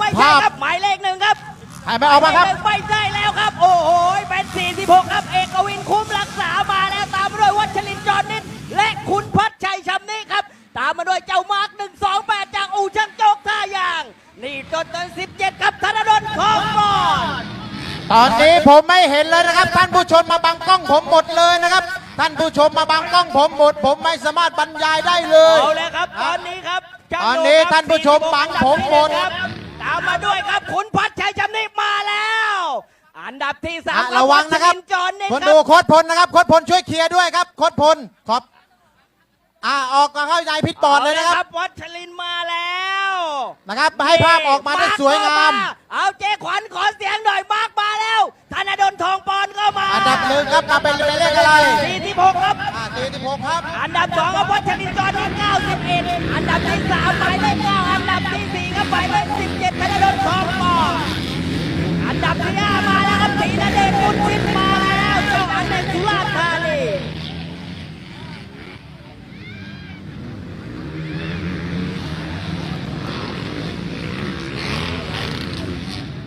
ไม่ภาใช่พครับหมายเลขหนึ่งครับใครไม่ออกมาครับ ไม่ใช่แล้วครับ โอ้โหเป็น46ครับ เอกวินคุ้มรักษามาแล้วตามมาด้วยวัชรินทร์จอนิดและคุณพัชชัยชำนิครับ ตามมาด้วยเจ้ามาร์ก128 จากอู่ช่างโจกท่ายาง นี่ต้นต้น17 ครับธนดลทองก่อนตอนนี้ผมไม่เห็นเลยนะครับ ท่านผู้ชมมาบังกล้องผมหมดเลยนะครับ ท่านผู้ชมมาบังกล้องผมหมด ผมไม่สามารถบรรยายได้เลย เอาเลยครับตอนนี้ครับช่างตอนนี้โครับท่านผู้ชมบังผมหมดครับ ตามมาด้วยครับขุนพัชชัยชำนิมาแล้ว อันดับที่สามอะระวังนะครับชจอนิดคนครับดูโค้ดพลนะครับโค้ดพลช่วยเคลียร์ด้วยครับโค้ดพลขอบอ่าออกมาเข้าใจพิษปอดเลยนะครับวัชรินทร์มาแล้วนะครับให้ภาพออกมาได้สวยงาม เอาเจ๊ขวัญขอเสียงหน่อยมาร์กมาแล้วธนดลทองปอนก็มาอันดับหนึ่งครับมาเป็นเป็นเลขอะไร46ครับอ่าตีที่หกครับ อันดับสองครับวัชรินทร์จอนิด91อันดับที่สามหมายเลข9อันดับ อันดับที่ห้ามาแล้วครับศรีนเดชบุญชิตมาแล้วเจ้าอันเดชสุราษฎร์ธานี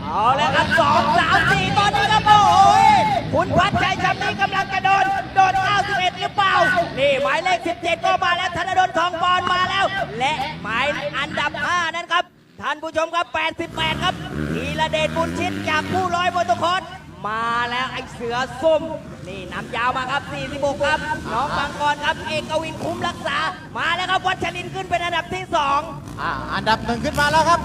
เอาแล้วครับสองสามสี่ตอนนี้ครับโอ้ยคุณพัชชัยชำนี้กำลังจะโดนโดน91 หรือเปล่า นี่หมายเลข 17 ก็มาแล้วธนดลทองบอลมาแล้ว และหมายอันดับ 5 นั้นครับท่านผู้ชมครับ 88 ครับ ธีระเดชบุญชิตจากผู้ร้อยโมโตคอร์สมาแล้วไอ้เสือส้ม นี่นำยาวมาครับ 46 ครับ น้องบางกรครับ เอกวินคุ้มรักษา มาแล้วครับวัชรินทร์ขึ้นเป็นอันดับที่ 2 อ่าอันดับหนึ่งขึ้นมาแล้วครับ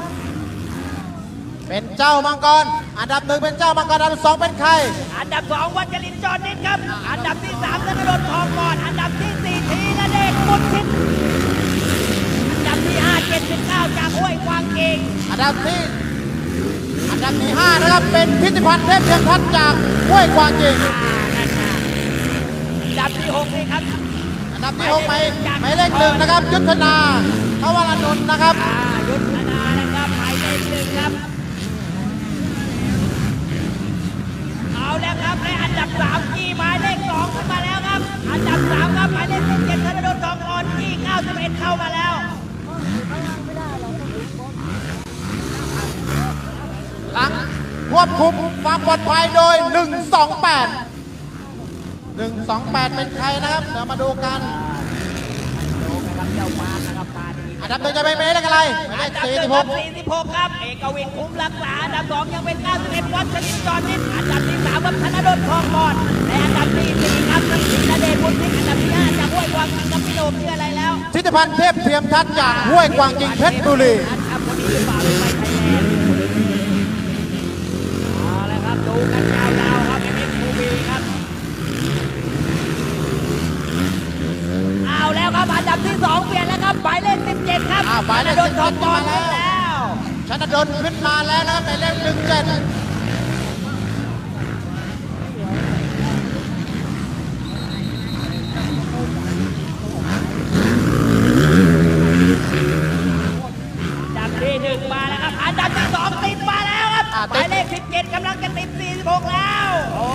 เป็นเจ้ามังกร อันดับหนึ่งเป็นเจ้ามังกร อันดับสองเป็นใคร อันดับสองวัชรินทร์จอนิดครับ อันดับที่สามธนดลทองก่อน อันดับที่สี่ทีละเดชบุญชิตอันดับที่ห้าเจ็ดสิบเก้าจากห้วยกวางเองอันดับที่ อันดับที่ห้านะครับเป็นพิธิพันธ์เทพเพียงพัฒน์จากห้วยกวางจริงอ่านั่นนะอันดับที่หกนี่ครับอันดับที่หกหมายหมายเลขหนึ่งนะครับ ยุทธนาพระวรนนท์นะครับอ่ายุทธนานะครับหมายเลขหนึ่งครับเอาแล้วครับและอันดับสามกี่หมายเลขสองขึ้นมาแล้วครับ อันดับสามครับหมายเลขสิบเจ็ดธนดลทองอ่อนกี่เก้าสิบเอ็ดเข้ามาแล้ว หลัง ควบคุมความปลอดภัยโดย 128 128 เป็นใครนะครับเดี๋ยวมาดูกันนะครับเจ้ามาร์คนะครับมาดีอันดับหนึ่งจะเป็นหมายเลขอะไรหมายอัเลนขดับห46นึ่งครับ46ครับ เอกวินคุ้มรักษา อันดับสองยังเป็น91วัชรินทร์จอนิดอันดับที่สามครับธนดลทองบอลและอันดับที่สี่ครับธีระเดชบุญทิพย์อันดับที่ห้าจากห้วยกวางกับพี่โหนมชื่ออะไรแล้วทิติพันธ์เทพเทียมทัศน์จากห้วยกวางจริงเพชรบุรีอันดับคนนี้หรือเปล่าหรือไม่ไทยแลนด์เอาละครับดู กันยาวๆครับเอ็มเอ็กซ์ทีวีครับ เอาแล้วครับอันดับที่สองเปลี่ยนแล้วครับหมายเลข17ครับอ่าหมายเลขธนดลทองบอล17มาแล้ว แล้ว ชนดลขึ้นมาแล้วนะครับหมายเลข17อันดับที่หนึ่งมาแล้วครับ อันดับที่สองติดมาแล้วครับ อ่า ห ติ มา ด ยเลข 17กำลังจะติด 46 แล้ว โอ้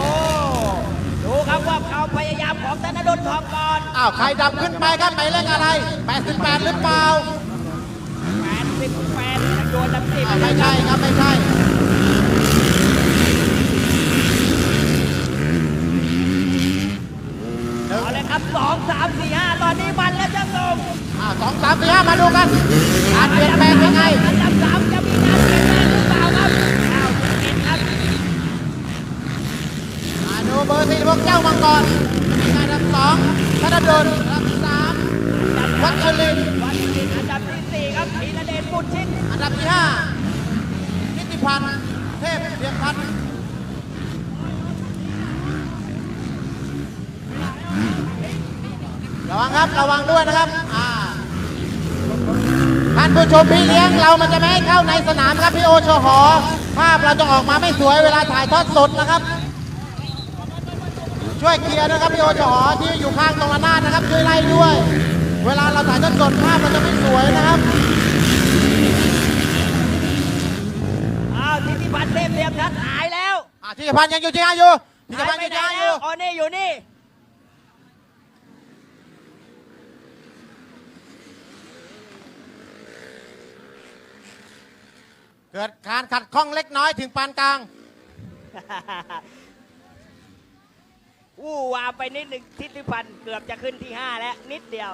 ดูครับว่าความพยายามของธนดลทองก่อน อ้าวใครดับขึ้นไปครับหมายเลขอะไร 88 หรือเปล่า88จะโดนดับสิบอ่าไม่ใช่ครับไม่ใช่เอาเลยครับ2 3 4 5ตอนนี้มันแล้วจะส่งอ่าสองสามสี่ห้ามาดูกันการเปลี่ยนแปลงยังไงอันดับสามจะมีการเปลี่ยนแปลงหรือเปล่าครับเอาเอ็นครับอ่าดูเบอร์สี่พวกเจ้ามังกรอันดับสองธ นดลอันดับสามวัชรินทร์วันที่อันดับที่สี่ครับธีระเดชบุญชิตอันดับที่ห้านิติพันธ์เทพเพียงพัฒน์ระวังครับระวังด้วยนะครับอ่าท่านผู้ชมพี่เลี้ยงเรามันจะไม่ให้เข้าในสนามครับพี่โอชหอภาพเราจะออกมาไม่สวยเวลาถ่ายทอดสดนะครับ ช่วยเคลียร์นะครับพี่โอชหอที่อยู่ข้างตรงระนาดนะครับ ช่วยไล่ด้วย เวลาเราถ่ายทอดสดภาพมันจะไม่สวยนะครับอ้าวทิติพันธ์เทพเทียมทัศน์หายแล้วอะที่พันธ์ยังอยู่ที่อาอยู่ที่พันธ์ไปยังอไหนยู่ที่อาอแล้ยู่วอ๋อนี่อยู่นี่เเกิดการขัดข้องเล็กน้อยถึงปานกลาง วู้วาไปนิดหนึ่งทิติพันธ์เกือบจะขึ้นที่ 5 แล้วนิดเดียว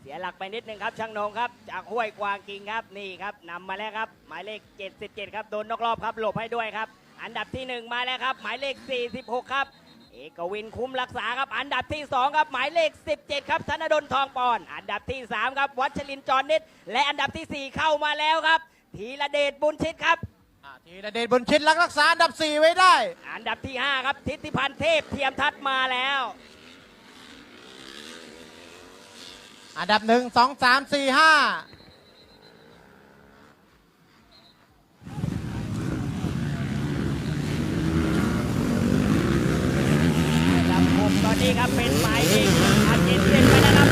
เสียหลักไปนิดหนึ่งครับช่างนงครับ จากห้วยกวางกิงครับนี่ครับนำมาแล้วครับ หมายเลข 77 ครับโดนนอกรอบครับหลบให้ด้วยครับ อันดับที่ 1 มาแล้วครับ หมายเลข 46 ครับ เอกวินคุ้มรักษาครับ อันดับที่ 2 ครับหมายเลข 17 ครับธนดลทองปอน อันดับที่ 3 ครับวัชรินจรนิดและอันดับทีสี่4 เข้ามาแล้วครับธีระเดชบุญชิตครับ อ่าทีระเดชบุญชิตรักษาอันดับ 4 ไว้ได้ อันดับที่ 5 ครับ ทิติพันธ์เทพเทียมทัศน์มาแล้ว อันดับ 1 2 3 4 5อันดับหกตอนนี้ครับเป็นหมายเลขอาเจนเซ็นไปนะครับ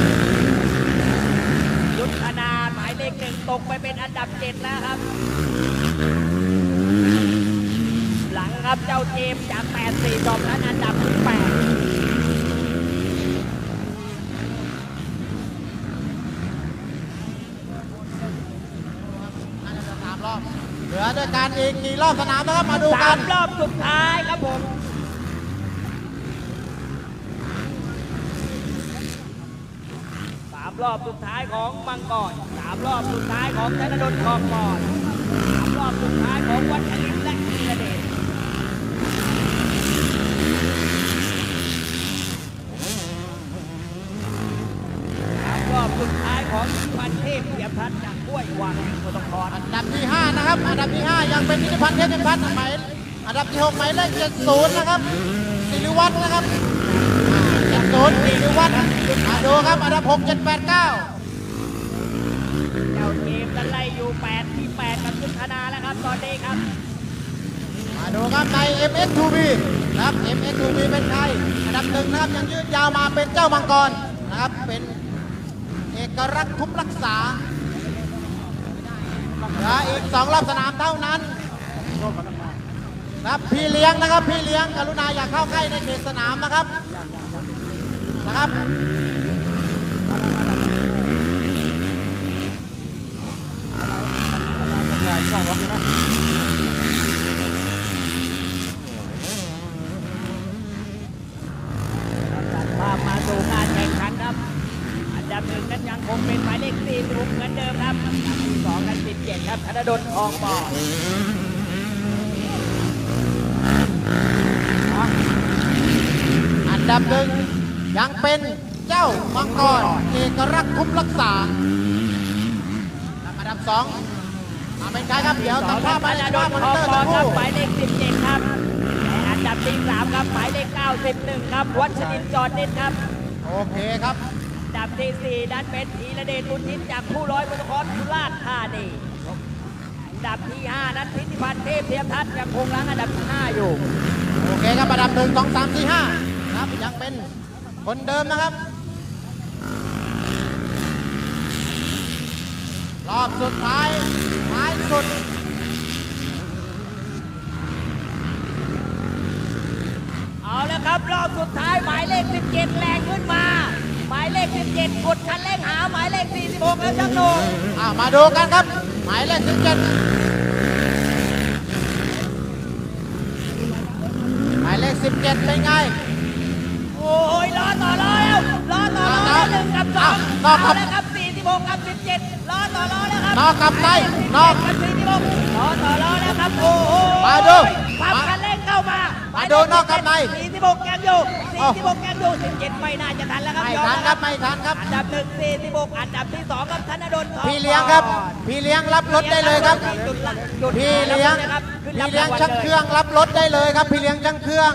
ยุทธนาหมายเลขหนึ่งตกไปเป็นอันดับเจ็ดแล้วครับ หลังครับ เจ้าเจมจาก 8 4จอมนั้นอันดับที่แปดสามรอบ เหลือด้วยกันอีกกี่รอบสนามนะครับ มาดูสากัมน รอบสุดท้ายครับผม สามรอบสุดท้ายของมังกรสามรอบสุดท้ายของธนดลทองปอนสามรอบสุดท้ายของวัชรินทร์และธีระเดช สามรอบสุดท้ายของ พันเทพเทียมทัศน์จากห้วยวังโพธิ์ทองอันดับที่ 5 นะครับ อันดับที่ 5 ยังเป็นนิติพันธ์เทพนิพัฒน์หมายอันดับที่ 6 หมายเลข70 นะครับสิริวัฒน์นะครับ70สิริวัฒน์มาดูครับ อันดับ 6 7 8 9เจ้าเกมนั้นไล่อยู่ 8 ที่ 8 กับยุทธนาแล้วครับตอนนี้ครับมาดูครับใน MS2B นะครับ MS2B เป็นใครอันดับหนึ่งนะครับยังยืดยาวมาเป็นเจ้ามังกรนะครับเป็น เอกรักษ์คุ้มรักษาเหลืออีกสองรอบสนามเท่านั้นนะครับพี่เลี้ยงนะครับ พี่เลี้ยงกรุณาอย่าเข้าใกล้ในเขตสนามนะครับนะครับตัดภาพมาสู่การแข่งขันครับ ดับหนึ่งนั้นยังคงเป็นหมายเลข4ถูกเหมือนเดิมครับอันดับที่สองนั้น17ครับธนดลทองปออันดับหนึ่งยังเป็นเจ้ามังกรเอกรักคุ้มรักษาอันดับสองมาเป็นใครครับเดี๋ยวตัดภาพธไปนในดภาลพมอทนิองเตอร์ปสัอกคครัรู่บหมายเลข17ครับและอันดับที่สามครับหมายเลข91ครับวัชรินทร์จอดนิดครับ โอเคครับ ดับที่สี่ดันเป็นธีระเดชบุญทิพย์จากผู้ร้อยมรครสุราษฎร์ธานีอันดับที่ห้านั้นพิธิพันธ์เทพเทียมทัศน์ยังคงรั้งอันดับที่ห้าอยู่ โอเคครับอันดับหนึ่งสองสามสี่ห้าครับยังเป็นคนเดิมนะครับ รอบสุดท้ายท้ายสุด เอาแล้วครับ รอบสุดท้ายหมายเลข 17 แรงขึ้นมา หมายเล ข 17กดคันเร่งหาหมายเลข 46 แล้วจังโหนงอ่ามาดูกันครับ หมายเลขสิบเจ็ดหมายเลขสิบเจ็ดเป็นไงโอ้ยรอต่อรอแล้วรอต่อรอแล้วหนึ่งกับสองนอกครับเอาแล้วครับ 46 กับ 17รอต่อรอแล้วครับนอกกับในนอกกับ46รอต่อรอแล้วครับโอ้โหมาดูปั๊ม มาดูนอกกับใน46ยังอยู่โอ้46ยังอยู่17ไม่น่าจะทันแล้วครับไม่ยอทันแล้วครับไม่ทันครับ อันดับหนึ่ง46อันดับที่สองครับธนดลทองพี่เลี้ยงครับ พี่เลี้ยงรับรถได้เลยครับจุดพี่เลี้ยงพี่เลี้ยงช่างเครื่องรับรถได้เลยครับ พี่เลี้ยงช่างเครื่อง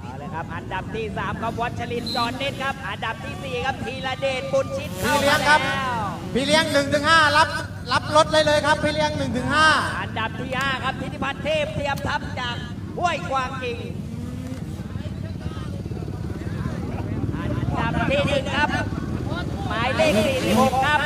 เอาเลยครับอันดับที่3ครับวัชรินทร์จอนเน็ตครับ อันดับที่ 4 ครับธีระเดชบุญชิตพี่เลี้ยงครับข้ามาแล้วพี่เลี้ยง1นถึงหรับรับรถได้เลยครับพี่เลี้ยง1นถึงหอันดับที่5ครับพิธิพัฒน์เทพเทียมทัพจาก ห้วยกวางกิงอันดับที่หนึ่งครับ หมายเลข46ครับ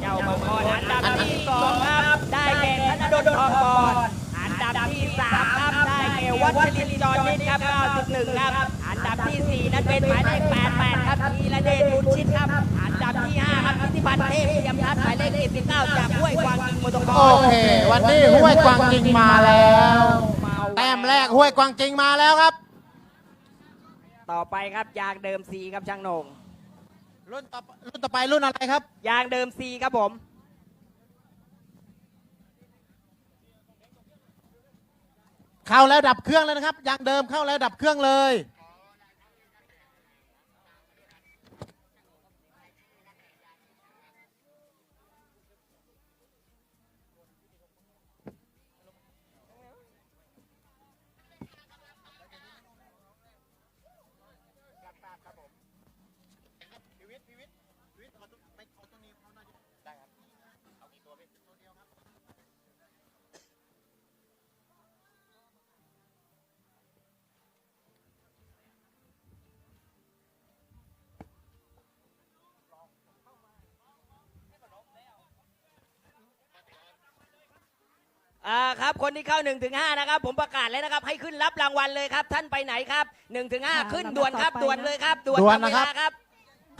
เจ้ามังกรอันดับที่สองครับ ได้แก่ธนดลทองกรอันดับที่สามครับได้แก่วัชรินทร์จอนิดครับ91ครับ อันดับดับที่นั้นเป็นหมายเลข88ครับธีระเดชบุญชิตครับ อันดับที่5ครับนิติพันธ์เทพเทียมทัศน์หมายเลข79จากห้วยกวางกิงมอเตอร์คอโอเค วันนี้ห้วยกวางจริงมาแล้ว แต้มแรกห้วยกวางจริงมาแล้วครับ ต่อไปครับยางเดิม C ครับช่างโหนงรุ่นต่อรุ่นต่อไปรุ่นอะไรครับ ยางเดิม C ครับผม เข้าแล้วดับเครื่องเลยนะครับยางเดิมเข้าแล้วดับเครื่องเลย อ่าครับคนที่เข้า1ถึง5นะครับ ผมประกาศแล้วนะครับ ให้ขึ้นรับรางวัลเลยครับ ท่านไปไหนครับ1ถึง5ขึ้นด่วนครับด่วนเลยครับด่วนด่วนทำเวนะครับลาครับ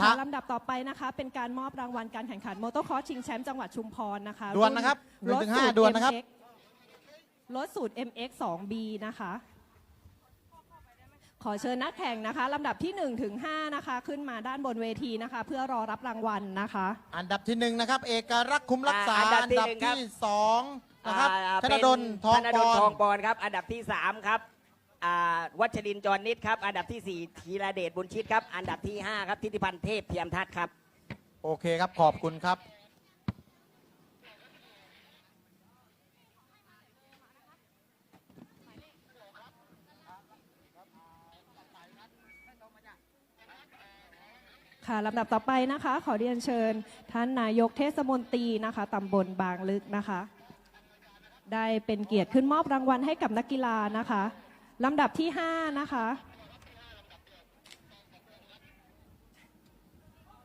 ครัค่ะบลำดับต่อไปนะคะ เป็นการมอบรางวัลการแข่งขันมอเตอร์คอร์สชิงแชมป์จังหวัดชุมพรนะคะด่วนนะครับรถ1ถึงสูตร5ด่วนนะครับ MX รถสูตร MX 2B นะคะ ขอเชิญนักแข่งนะคะลำดับที่1ถึง5นะคะ ขึ้นมาด้านบนเวทีนะคะ เพื่อรอรับรางวัลนะคะ อันดับที่หนึ่งนะครับ เอกรักษ์คุ้มรักษา อ่าอันดับอันที่ดับหนึ่งครับที่สองนะครับอ่าธนดลทองธนปดลอนทองปอนครับ อันดับที่ 3 ครับอ่า วัชรินทร์จรนิดครับ อันดับที่ 4 ธีระเดชบุญชิตครับ อันดับที่ 5 ครับ ทิติพันธ์เทพเทียมทัศน์ครับ โอเคครับขอบคุณครับ ค่ะลำดับต่อไปนะคะ ขอเรียนเชิญ ท่านนายกเทศมนตรีนะคะตำบลบางลึกนะคะ ได้เป็นเกียรติขึ้นมอบรางวัลให้กับนักกีฬานะคะ ลำดับที่ 5 นะคะ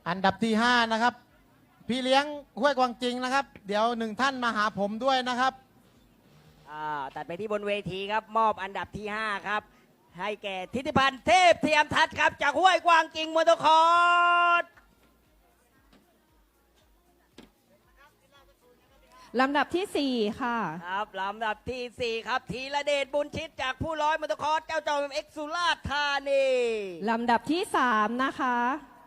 อันดับที่ห้านะครับ พี่เลี้ยงห้วยกวางจริงนะครับ เดี๋ยวหนึ่งท่านมาหาผมด้วยนะครับอ่าตัดไปที่บนเวทีครับ มอบอันดับที่ 5 ครับ ให้แก่ทิติพันธ์เทพเทียมทัศน์ครับ จากห้วยกวางกิงมอเตอร์คอร์ ลำดับทีสี่ 4 ค่ะ ครับลำดับที่ 4 ครับธีระเดชบุญชิตจากผู้ร้อยมอเตอร์คอร์สเจ้าจอมเอ็กซ์สุราษฎร์ธานีลำดับที่ 3 นะคะ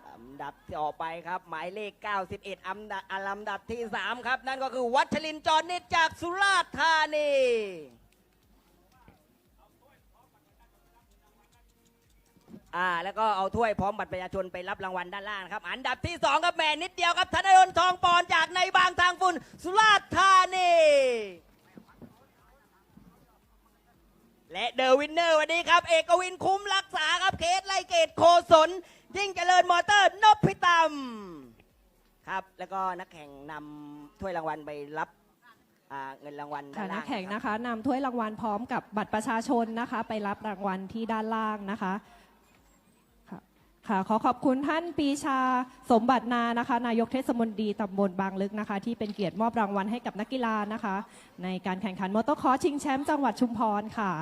ลำดับต่อไปครับ หมายเลข 91อันดับอ่าลำดับที่ 3 ครับ นั่นก็คือวัชรินทร์จรนิดจากสุราษฎร์ธานี อ่าแล้วก็เอาถ้วยพร้อมบัตรประชาชนไปรับรางวัลด้านล่างนะครับ อันดับที่ 2 ครับแหม่นิดเดียวครับธนดลทองปอนจากในบางทางฝุ่นสุราษฎร์ธานีและเดอะวินเนอร์วันนี้ครับ เอกวินคุ้มรักษาครับเคสไลเกตโคศลยิ่งเจริญมอเตอร์นพิตำครับ แล้วก็นักแข่งนำถ้วยรางวัลไปรับอ่าเงินรางวัลค่ะด้านนัล่ากแข่งรับ นะคะนำถ้วยรางวัลพร้อมกับบัตรประชาชนนะคะ ไปรับรางวัลที่ด้านล่างนะคะ ค่ะขอขอบคุณท่านปีชาสมบัตินานะคะ นายกเทศมนตรีตำบลบางลึกนะคะ ที่เป็นเกียรติมอบรางวัลให้กับนักกีฬานะคะ ในการแข่งขันมอเตอร์คอร์สชิงแชมป์จังหวัดชุมพรค่ะ